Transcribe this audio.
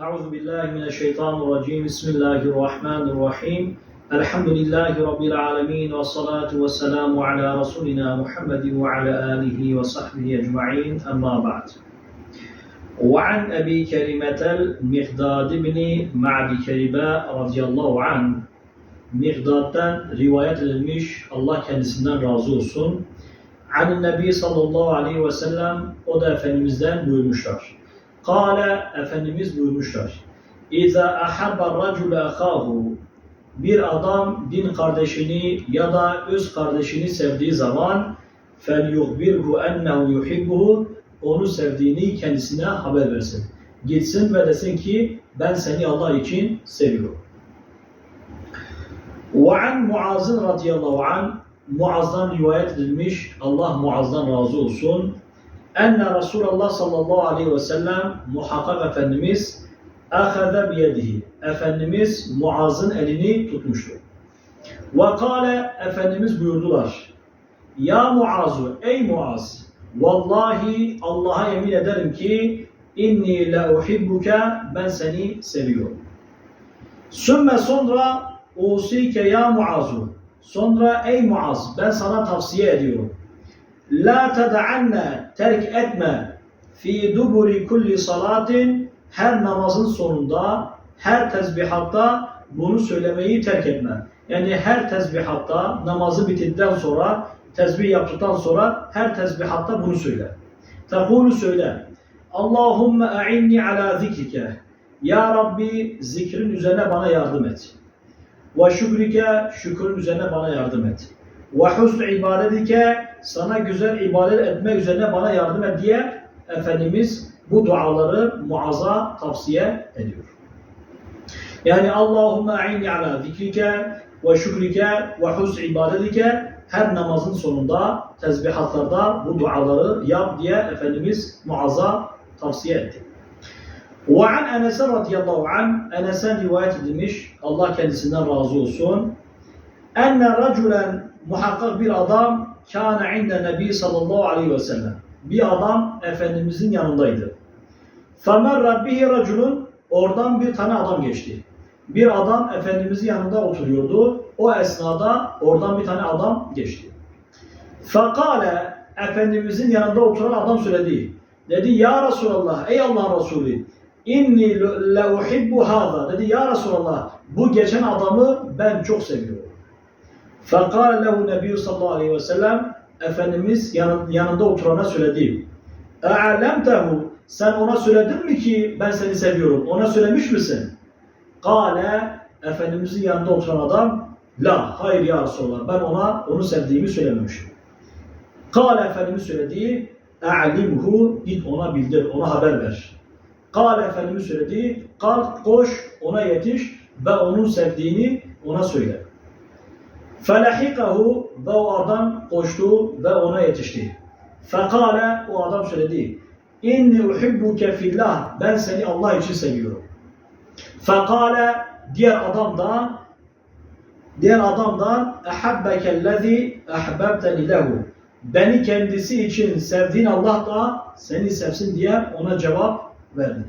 أعوذ بالله من الشيطان الرجيم بسم الله الرحمن الرحيم الحمد لله رب العالمين والصلاة والسلام على رسولنا محمد وعلى آله وصحبه أجمعين أما بعد وعن أبي كريمة المقداد بن معد كريبة رضي الله عنه Miqdad'dan rivayet edilmiş Allah kendisinden razı olsun. An Nebi sallallahu aleyhi ve sellem o da Efendimiz'den buyurmuşlar. Kale Efendimiz buyurmuşlar. İza ahabba racule ahahu bir adam din kardeşini ya da öz kardeşini sevdiği zaman fel yuhbirhu ennehu yuhibbuhu onu sevdiğini kendisine haber versin. Gitsin ve desin ki ben seni Allah için seviyorum. وعن Muaz radıyallahu an Muaz'dan rivayet edilmiş Allah Muaz'dan razı olsun. Enne Resulullah sallallahu aleyhi ve sellem muhakkak Efendimiz ahaza biyedihi Efendimiz Muaz'ın elini tutmuştu. Ve kâle Efendimiz buyurdular. Ya Muazu ey Muaz vallahi Allah'a yemin ederim ki inni la uhibbuke ben seni seviyorum. Sümme sonra Usike ya Muazu. Sonra ey Muaz ben sana tavsiye ediyorum. La ted'anne terk etme fi duburi kulli salatin her namazın sonunda her tesbihatta bunu söylemeyi terk etme. Yani her tesbihatta namazı bitirdikten sonra tesbih yaptıktan sonra her tesbihatta bunu söyle. Tekulu söyle. Allahümme a'inni ala zikrike. Ya Rabbi zikrin üzerine bana yardım et. Ve şükrike şükrün üzerine bana yardım et. Ve husn ibadetike sana güzel ibadet etmek üzerine bana yardım et diye Efendimiz bu duaları muaza tavsiye ediyor. Yani Allahümme a'inni ala zikrike ve şükrike ve husn ibadetike her namazın sonunda tezbihatlarda bu duaları yap diye Efendimiz muazza tavsiye etti. Ve an Enes'e radıyallahu an Enes'e rivayet edilmiş Allah kendisinden razı olsun enne raculen muhakkak bir adam kâne inde nebi sallallahu aleyhi ve sellem. Bir adam Efendimizin yanındaydı. Femerre bihi raculun oradan bir tane adam geçti. Bir adam Efendimizin yanında oturuyordu. O esnada oradan bir tane adam geçti. Fekale Efendimizin yanında oturan adam söyledi. Dedi ya Resulallah ey Allah Resulü inni le uhibbu hâza. Dedi ya Resulallah bu geçen adamı ben çok seviyorum. Fekâle lehu nebiyyü sallallahu aleyhi ve sellem Efendimiz yanında oturana söyledi. E'alemtehu sen ona söyledin mi ki ben seni seviyorum? Ona söylemiş misin? Kale Efendimizin yanında oturan adam La hayır ya Resulallah ben ona onu sevdiğimi söylememişim. Kale Efendimiz söyledi E'alimhu git ona bildir ona haber ver. Kale Efendimiz söyledi, kalk koş ona yetiş ve onun sevdiğini ona söyle. Felahikahu ve o adam koştu ve ona yetişti. Fekale o adam söyledi, inni uhibbuke fillah ben seni Allah için seviyorum. Fekale diğer adam da diğer adam da ehabbekellezi ehbebteni lehu beni kendisi için sevdiğin Allah da seni sevsin diye ona cevap verdi.